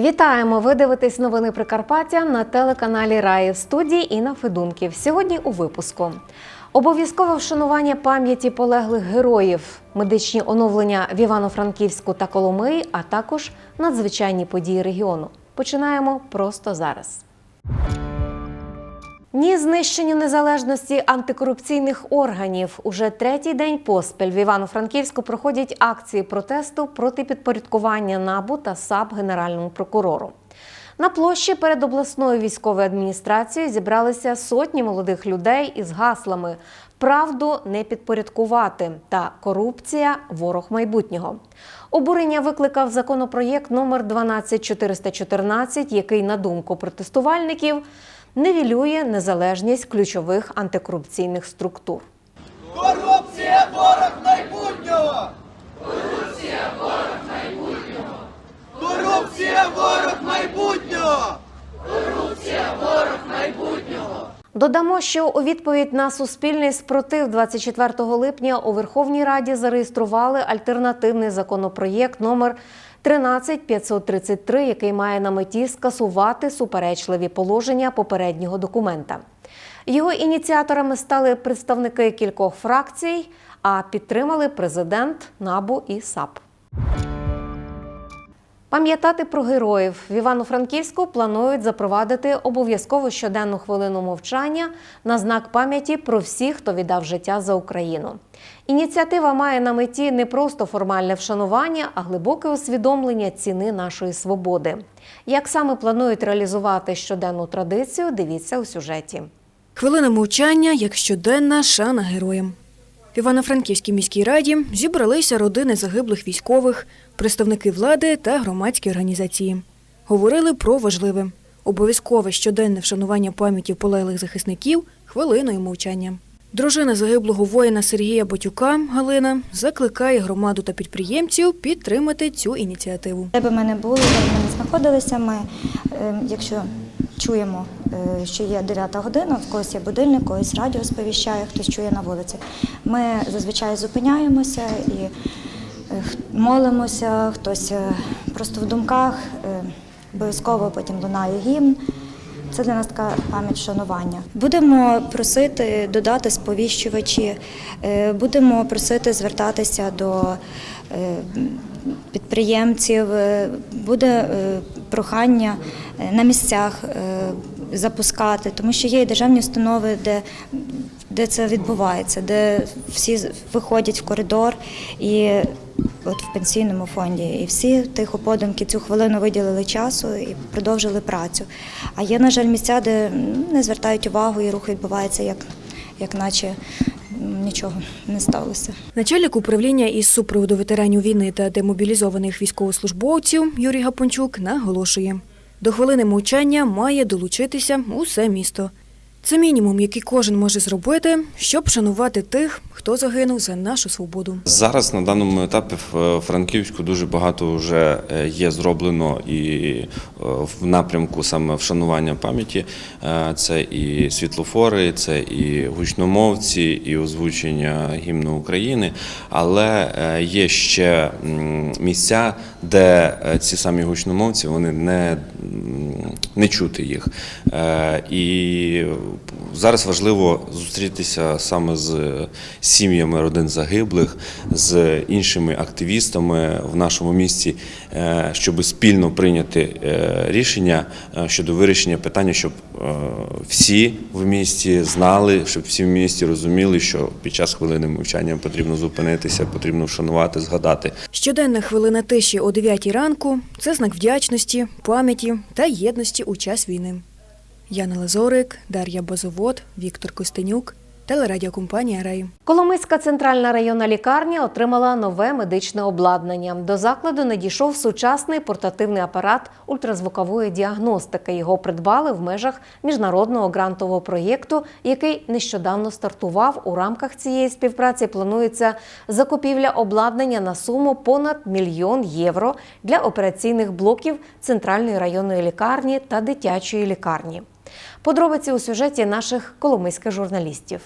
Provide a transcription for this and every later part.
Вітаємо! Ви дивитесь новини Прикарпаття на телеканалі Раї студії Інна Федунків. Сьогодні у випуску. Обов'язкове вшанування пам'яті полеглих героїв, медичні оновлення в Івано-Франківську та Коломиї, а також надзвичайні події регіону. Починаємо просто зараз. Ні знищенню незалежності антикорупційних органів уже третій день поспіль в Івано-Франківську проходять акції протесту проти підпорядкування НАБУ та САП генеральному прокурору. На площі перед обласною військовою адміністрацією зібралися сотні молодих людей із гаслами Правду не підпорядкувати та корупція ворог майбутнього. Обурення викликав законопроєкт номер 12414, який, на думку протестувальників, невілює незалежність ключових антикорупційних структур. Корупція ворог майбутнього! Корупція ворог майбутнього! Корупція ворог майбутнього! Додамо, що у відповідь на суспільний спротив 24 липня у Верховній Раді зареєстрували альтернативний законопроєкт номер 13533, який має на меті скасувати суперечливі положення попереднього документа. Його ініціаторами стали представники кількох фракцій, а підтримали президент НАБУ і САП. Пам'ятати про героїв в Івано-Франківську планують запровадити обов'язково щоденну хвилину мовчання на знак пам'яті про всіх, хто віддав життя за Україну. Ініціатива має на меті не просто формальне вшанування, а глибоке усвідомлення ціни нашої свободи. Як саме планують реалізувати щоденну традицію, дивіться у сюжеті. Хвилина мовчання як щоденна шана героям. В Івано-Франківській міській раді зібралися родини загиблих військових, представники влади та громадські організації. Говорили про важливе обов'язкове щоденне вшанування пам'яті полеглих захисників хвилиною мовчання. Дружина загиблого воїна Сергія Батюка Галина закликає громаду та підприємців підтримати цю ініціативу. Де би ми не були, де б ми не знаходилися, ми, е, якщо чуємо, е, що є 9 година, в когось є будильник, когось радіо сповіщає, хтось чує на вулиці. Ми зазвичай зупиняємося і е, молимося, хтось е, просто в думках, обов'язково потім лунає гімн. Це для нас така пам'ять вшанування. Будемо просити додати сповіщувачі, будемо просити звертатися до підприємців. Буде прохання на місцях запускати, тому що є і державні установи, де, де це відбувається, де всі виходять в коридор і от в пенсійному фонді. І всі тихо подумки цю хвилину виділили часу і продовжили працю. А є, на жаль, місця, де не звертають увагу і рух відбувається, як, як наче нічого не сталося. Начальник управління із супроводу ветеранів війни та демобілізованих військовослужбовців Юрій Гапончук наголошує, до хвилини мовчання має долучитися усе місто. Це мінімум, який кожен може зробити, щоб шанувати тих, хто загинув за нашу свободу. Зараз на даному етапі в Франківську дуже багато вже е, є зроблено і е, в напрямку саме вшанування пам'яті. Е, Це і світлофори, це і гучномовці, і озвучення гімну України. Але е, є ще місця, де е, ці самі гучномовці вони не, не чути їх. Е, І зараз важливо зустрітися саме з сім'ями родин загиблих, з іншими активістами в нашому місті, е, щоб спільно прийняти е, рішення е, щодо вирішення питання, щоб всі в місті знали, щоб всі в місті розуміли, що під час хвилини мовчання потрібно зупинитися, потрібно вшанувати, згадати. Щоденна хвилина тиші о 9 ранку це знак вдячності, пам'яті та єдності у час війни. Яна Лазорик, Дар'я Базовод, Віктор Костенюк, телерадіокомпанія Рей. Коломийська центральна районна лікарня отримала нове медичне обладнання. До закладу надійшов сучасний портативний апарат ультразвукової діагностики. Його придбали в межах міжнародного грантового проєкту, який нещодавно стартував. У рамках цієї співпраці планується закупівля обладнання на суму понад мільйон євро для операційних блоків центральної районної лікарні та дитячої лікарні. Подробиці у сюжеті наших коломийських журналістів.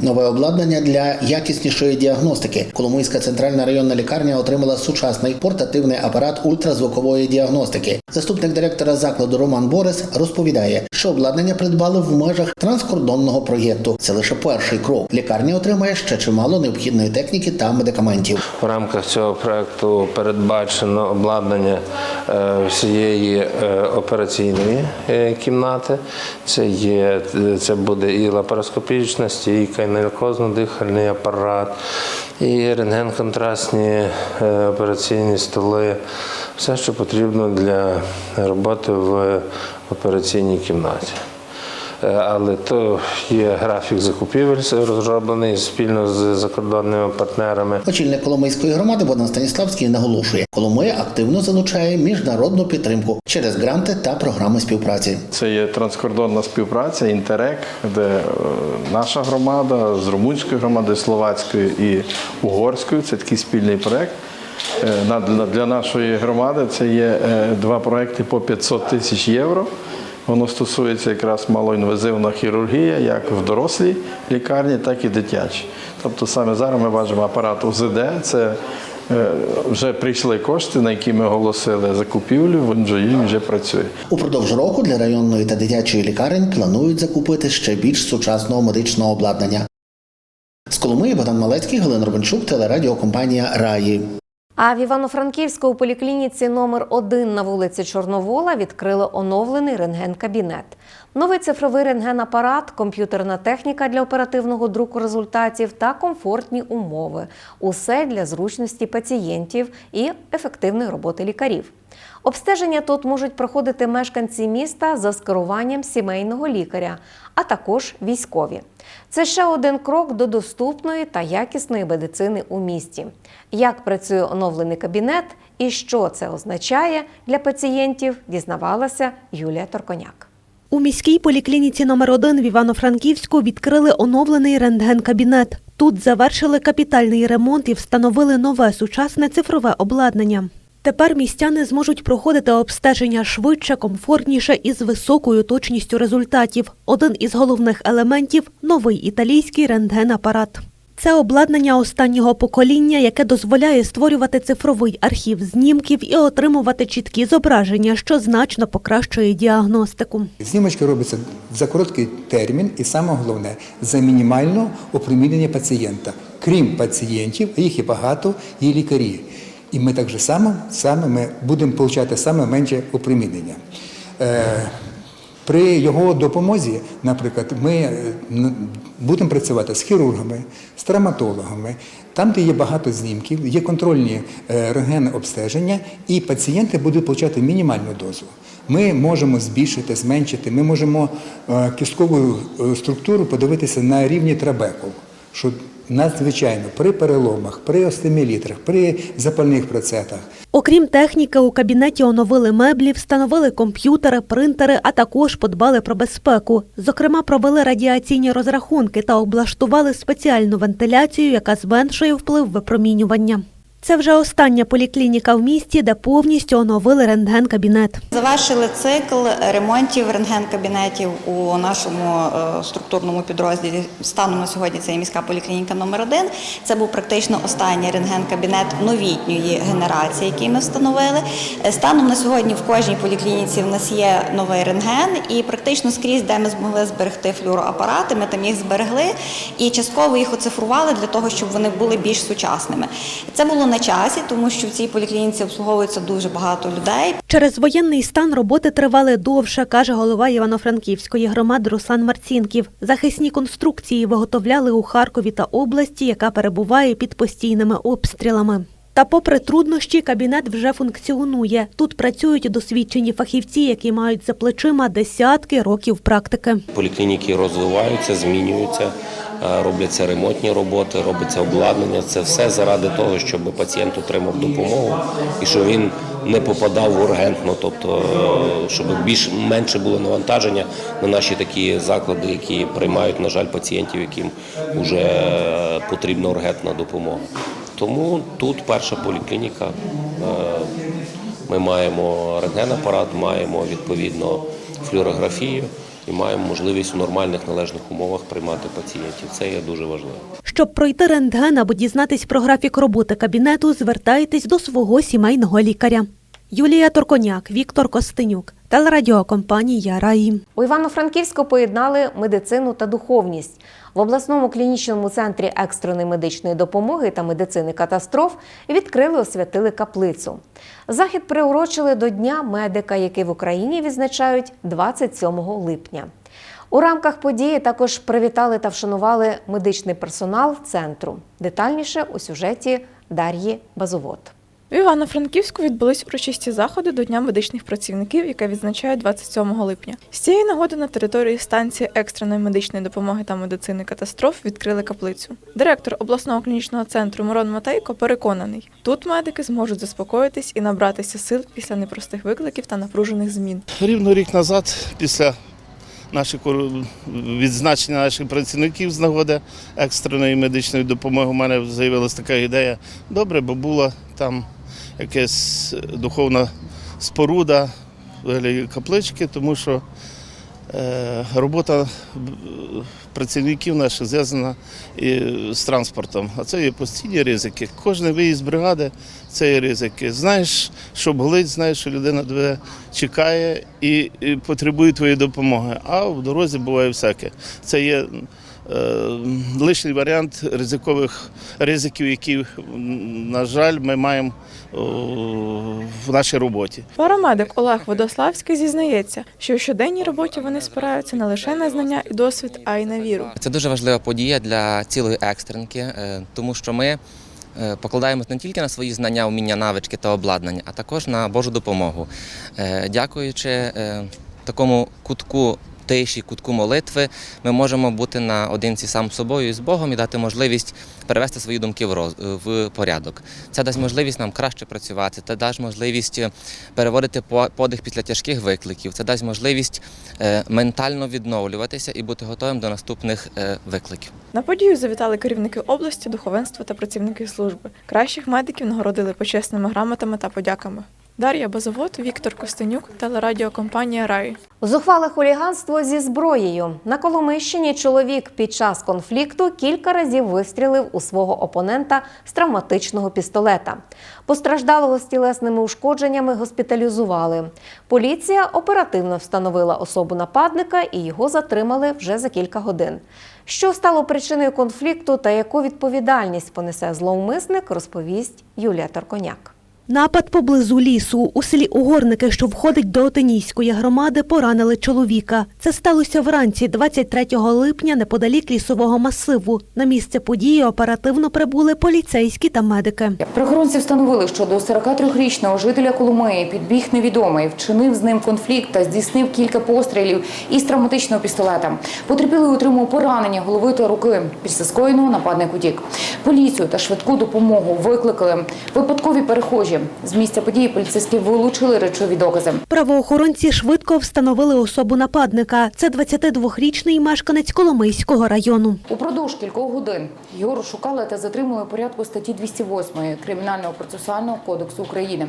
Нове обладнання для якіснішої діагностики. Коломийська центральна районна лікарня отримала сучасний портативний апарат ультразвукової діагностики. Заступник директора закладу Роман Борис розповідає, що обладнання придбали в межах транскордонного проєкту. Це лише перший крок. Лікарня отримає ще чимало необхідної техніки та медикаментів. В рамках цього проекту передбачено обладнання е, всієї е, операційної е, кімнати. Це є це буде і лапароскопічна стійка, і наркозно-дихальний апарат, і рентген-контрастні операційні столи. Все, що потрібно для роботи в операційній кімнаті. Е, Але то є графік закупівель розроблений спільно з закордонними партнерами. Очільник Коломийської громади Богдан Станіславський наголошує, Коломия активно залучає міжнародну підтримку через гранти та програми співпраці. Це є транскордонна співпраця, інтерек, де е, наша громада з румунською громадою, словацькою і угорською. Це такий спільний проект. Е, Для нашої громади це є е, два проекти по 500 тисяч євро. Воно стосується якраз малоінвазивна хірургія, як в дорослій лікарні, так і дитячій. Тобто саме зараз ми бачимо апарат УЗД. Це е, вже прийшли кошти, на які ми оголосили закупівлю. Він вже, він вже працює. Упродовж року для районної та дитячої лікарень планують закупити ще більш сучасного медичного обладнання. З Коломиї Богдан Малецький, Галина Робенчук, телерадіокомпанія Раї. А в Івано-Франківську у поліклініці номер 1 на вулиці Чорновола відкрили оновлений рентген-кабінет. Новий цифровий рентген-апарат, комп'ютерна техніка для оперативного друку результатів та комфортні умови. Усе для зручності пацієнтів і ефективної роботи лікарів. Обстеження тут можуть проходити мешканці міста за скеруванням сімейного лікаря, а також військові. Це ще один крок до доступної та якісної медицини у місті. Як працює оновлений кабінет і що це означає для пацієнтів, дізнавалася Юлія Торконяк. У міській поліклініці номер 1 в Івано-Франківську відкрили оновлений рентген-кабінет. Тут завершили капітальний ремонт і встановили нове сучасне цифрове обладнання. Тепер містяни зможуть проходити обстеження швидше, комфортніше і з високою точністю результатів. Один із головних елементів новий італійський рентген-апарат. Це обладнання останнього покоління, яке дозволяє створювати цифровий архів знімків і отримувати чіткі зображення, що значно покращує діагностику. Знімочки робляться за короткий термін і саме головне за мінімального опромінення пацієнта. Крім пацієнтів, їх є багато, є лікарі. І ми так же само, саме ми будемо отримати саме менше опромінення. Е, при його допомозі, наприклад, ми е, будемо працювати з хірургами, з травматологами, там, де є багато знімків, є контрольні е, рентген обстеження, і пацієнти будуть отримати мінімальну дозу. Ми можемо збільшити, зменшити, ми можемо кісткову структуру подивитися на рівні трабекул, що надзвичайно при переломах, при остемілітрах, при запальних процесах Окрім техніки, у кабінеті оновили меблі, встановили комп'ютери, принтери, а також подбали про безпеку. Зокрема, провели радіаційні розрахунки та облаштували спеціальну вентиляцію, яка зменшує вплив випромінювання. Це вже остання поліклініка в місті, де повністю оновили рентген-кабінет. Завершили цикл ремонтів рентген-кабінетів у нашому е, структурному підрозділі. Станом на сьогодні це є міська поліклініка номер 1 Це був практично останній рентген-кабінет новітньої генерації, який ми встановили. Е, Станом на сьогодні в кожній поліклініці в нас є новий рентген, і практично скрізь, де ми змогли зберегти флюороапарати, ми там їх зберегли і частково їх оцифрували для того, щоб вони були більш сучасними. Це було на часі, тому що в цій поліклініці обслуговується дуже багато людей. Через воєнний стан роботи тривали довше, каже голова Івано-Франківської громади Руслан Марцінків. Захисні конструкції виготовляли у Харкові та області, яка перебуває під постійними обстрілами. Та попри труднощі, кабінет вже функціонує. Тут працюють досвідчені фахівці, які мають за плечима десятки років практики. Поліклініки розвиваються, змінюються, робляться ремонтні роботи, робиться обладнання. Це все заради того, щоб пацієнт отримав допомогу і щоб він не попадав ургентно, тобто е, щоб більш менше було навантаження на наші такі заклади, які приймають, на жаль, пацієнтів, яким вже потрібна ургентна допомога. Тому тут перша поліклініка. е, Ми маємо рентген-апарат, маємо відповідно флюорографію. І маємо можливість у нормальних належних умовах приймати пацієнтів. Це є дуже важливо. Щоб пройти рентген або дізнатись про графік роботи кабінету, звертайтесь до свого сімейного лікаря. Юлія Торконяк, Віктор Костенюк, телерадіокомпанія Раї. У Івано-Франківську поєднали медицину та духовність. В обласному клінічному центрі екстреної медичної допомоги та медицини катастроф відкрили освятили каплицю. Захід приурочили до Дня медика, який в Україні відзначають 27 липня. У рамках події також привітали та вшанували медичний персонал центру. Детальніше у сюжеті Дар'ї Базовод. В Івано-Франківську відбулись урочисті заходи до Дня медичних працівників, яке відзначають 27 липня. З цієї нагоди на території станції екстреної медичної допомоги та медицини катастроф відкрили каплицю. Директор обласного клінічного центру Мирон Матейко переконаний, тут медики зможуть заспокоїтись і набратися сил після непростих викликів та напружених змін. Рівно рік назад, після наших відзначення наших працівників з нагоди екстреної медичної допомоги, у мене з'явилася така ідея. Добре, бо була там якась духовна споруда каплички, тому що е, робота працівників наших зв'язана з транспортом. А це є постійні ризики. Кожен виїзд бригади це є ризики. Знаєш, що болить, знаєш, що людина тебе чекає і, потребує твоєї допомоги. А в дорозі буває всяке. Це є е, лишній варіант ризикових ризиків, які, на жаль, ми маємо в нашій роботі. Парамедик Олег Водославський зізнається, що у щоденній роботі вони спираються не лише на знання і досвід, а й на віру. Це дуже важлива подія для цілої екстренки, е, тому що ми е, покладаємось не тільки на свої знання, вміння, навички та обладнання, а також на Божу допомогу. Е, Дякуючи е, такому кутку тиші, кутку молитви, ми можемо бути наодинці сам з собою і з Богом і дати можливість перевести свої думки в, роз, в порядок. Це дасть можливість нам краще працювати, це дасть можливість е, переводити по- подих після тяжких викликів, це дасть можливість е, ментально відновлюватися і бути готовим до наступних е, викликів. На подію завітали керівники області, духовенство та працівники служби. Кращих медиків нагородили почесними грамотами та подяками. Дар'я Базовод, Віктор Костенюк, телерадіокомпанія Рай. Зухвале хуліганство зі зброєю. На Коломищині чоловік під час конфлікту кілька разів вистрілив у свого опонента з травматичного пістолета. Постраждалого з тілесними ушкодженнями госпіталізували. Поліція оперативно встановила особу нападника і його затримали вже за кілька годин. Що стало причиною конфлікту та яку відповідальність понесе зловмисник, розповість Юлія Торконяк. Напад поблизу лісу у селі Угорники, що входить до Отинійської громади, поранили чоловіка. Це сталося вранці 23 липня неподалік лісового масиву. На місце події оперативно прибули поліцейські та медики. Правоохоронці встановили, що до 43-річного жителя Коломиї підбіг невідомий, вчинив з ним конфлікт та здійснив кілька пострілів із травматичного пістолета. Потерпілий отримав поранення голови та руки. Після скоєного нападник утік. Поліцію та швидку допомогу викликали випадкові перехожі. З місця події поліцейські вилучили речові докази. Правоохоронці швидко встановили особу нападника. Це 22-річний мешканець Коломийського району. Упродовж кількох годин його розшукали та затримали у порядку статті 208 Кримінального процесуального кодексу України.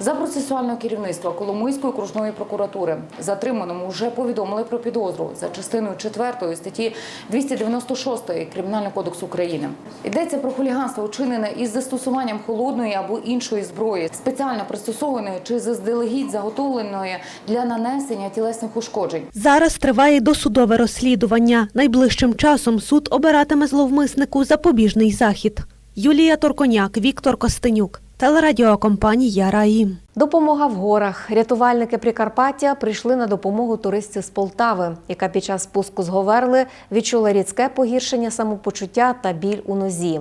За процесуального керівництва Коломийської окружної прокуратури затриманому вже повідомили про підозру за частиною 4 статті 296 Кримінального кодексу України. Йдеться про хуліганство, учинене із застосуванням холодної або іншої зброї, спеціально пристосованої чи заздалегідь заготовленої для нанесення тілесних ушкоджень. Зараз триває досудове розслідування. Найближчим часом суд обиратиме зловмиснику запобіжний захід. Юлія Торконяк, Віктор Костенюк, телерадіокомпанія Раї. Допомога в горах. Рятувальники Прикарпаття прийшли на допомогу туристці з Полтави, яка під час спуску з Говерли відчула різке погіршення самопочуття та біль у нозі.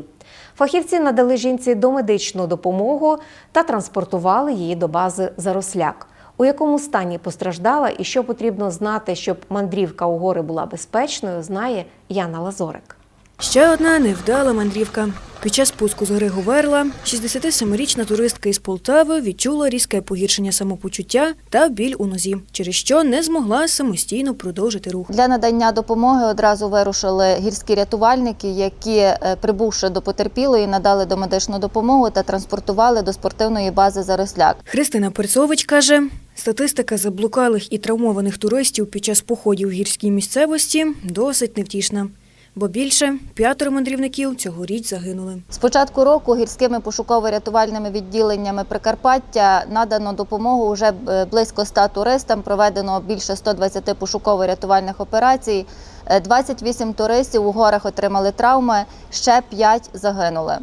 Фахівці надали жінці домедичну допомогу та транспортували її до бази Заросляк. У якому стані постраждала і що потрібно знати, щоб мандрівка у гори була безпечною, знає Яна Лазорик. Ще одна невдала мандрівка. Під час спуску з гори Говерла 67-річна туристка із Полтави відчула різке погіршення самопочуття та біль у нозі, через що не змогла самостійно продовжити рух. Для надання допомоги одразу вирушили гірські рятувальники, які, е, прибувши до потерпілої, надали домедичну допомогу та транспортували до спортивної бази Заросляк. Христина Перцович каже, Статистика заблукалих і травмованих туристів під час походів у гірській місцевості досить невтішна, бо більше п'ятеро мандрівників цьогоріч загинули. З початку року гірськими пошуково-рятувальними відділеннями Прикарпаття надано допомогу вже е, близько 100 туристам. Проведено більше 120 пошуково-рятувальних операцій. Е, 28 туристів у горах отримали травми, ще 5 загинули.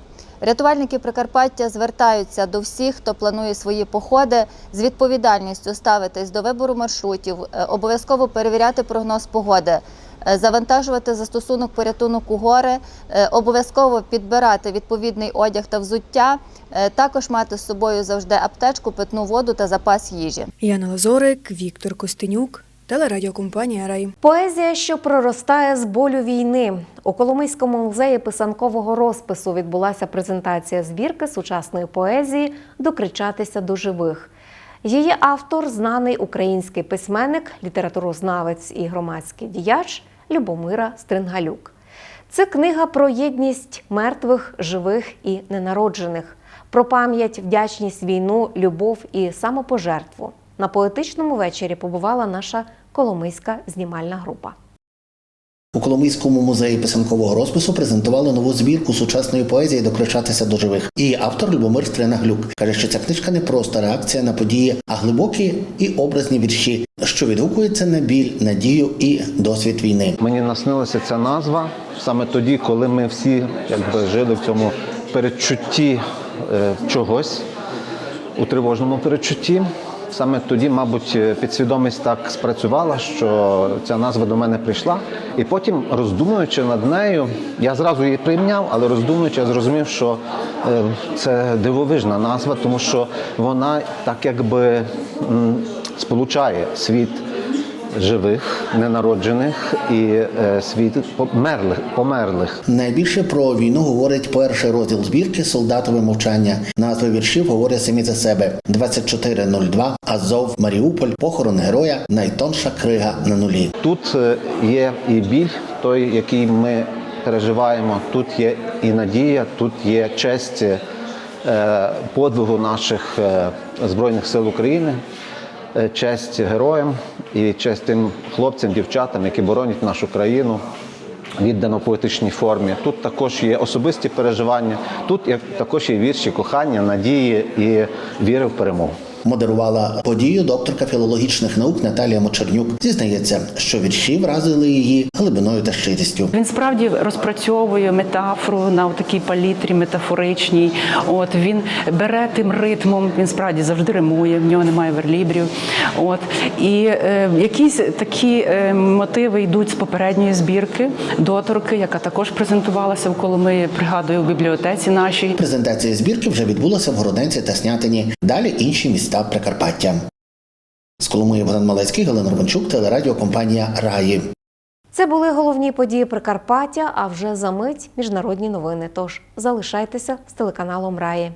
Рятувальники Прикарпаття звертаються до всіх, хто планує свої походи, з відповідальністю ставитись до вибору маршрутів, е, обов'язково перевіряти прогноз погоди, е, завантажувати застосунок порятунок у гори, е, обов'язково підбирати відповідний одяг та взуття, е, також мати з собою завжди аптечку, питну воду та запас їжі. Яна Лазорик, Віктор Костенюк, телерадіокомпанія Рай. Поезія, що проростає з болю війни. У Коломийському музеї писанкового розпису відбулася презентація збірки сучасної поезії Докричатися до живих. Її автор знаний український письменник, літературознавець і громадський діяч Любомира Стрингалюк. Це книга про єдність мертвих, живих і ненароджених, про пам'ять, вдячність, війну, любов і самопожертву. На поетичному вечорі побувала наша коломийська знімальна група. У Коломийському музеї писанкового розпису презентували нову збірку сучасної поезії Докричатися до живих. Її автор Любомир Стринаглюк каже, що ця книжка не просто реакція на події, а глибокі і образні вірші, що відгукуються на біль, надію і досвід війни. Мені наснилася ця назва саме тоді, коли ми всі якби жили в цьому передчутті е, чогось, у тривожному передчутті. Саме тоді, мабуть, підсвідомість так спрацювала, що ця назва до мене прийшла. І потім, роздумуючи над нею, я зразу її прийняв, але роздумуючи, я зрозумів, що е, це дивовижна назва, тому що вона так якби сполучає світ живих, ненароджених і е, світ померлих, померлих. Найбільше про війну говорить перший розділ збірки Солдатове мовчання. Назви віршів говорять самі за себе: 2402, Азов, Маріуполь, похорон героя, найтонша крига на нулі. Тут е, є і біль, той, який ми переживаємо. Тут є і надія, тут є честь е, подвигу наших збройних сил України. Е, Честь героям і честь тим хлопцям, дівчатам, які боронять нашу країну віддано поетичній формі. Тут також є особисті переживання, тут також є вірші кохання, надії і віри в перемогу. Модерувала подію докторка філологічних наук Наталія Мочернюк. Зізнається, що вірші вразили її глибиною та щирістю. Він справді розпрацьовує метафору на такій палітрі метафоричній. От він бере тим ритмом, він справді завжди римує, в нього немає верлібрів. От і е, якісь такі е, мотиви йдуть з попередньої збірки доторки, яка також презентувалася в Коломиї, пригадую, в бібліотеці нашій. Презентація збірки вже відбулася в Городенці та Снятині. Далі інші міста Прикарпаття. З Коломиї Богдан Малецький, Галина Романчук, телерадіокомпанія Раї. Це були головні події Прикарпаття. А вже за мить міжнародні новини. Тож залишайтеся з телеканалом Раї.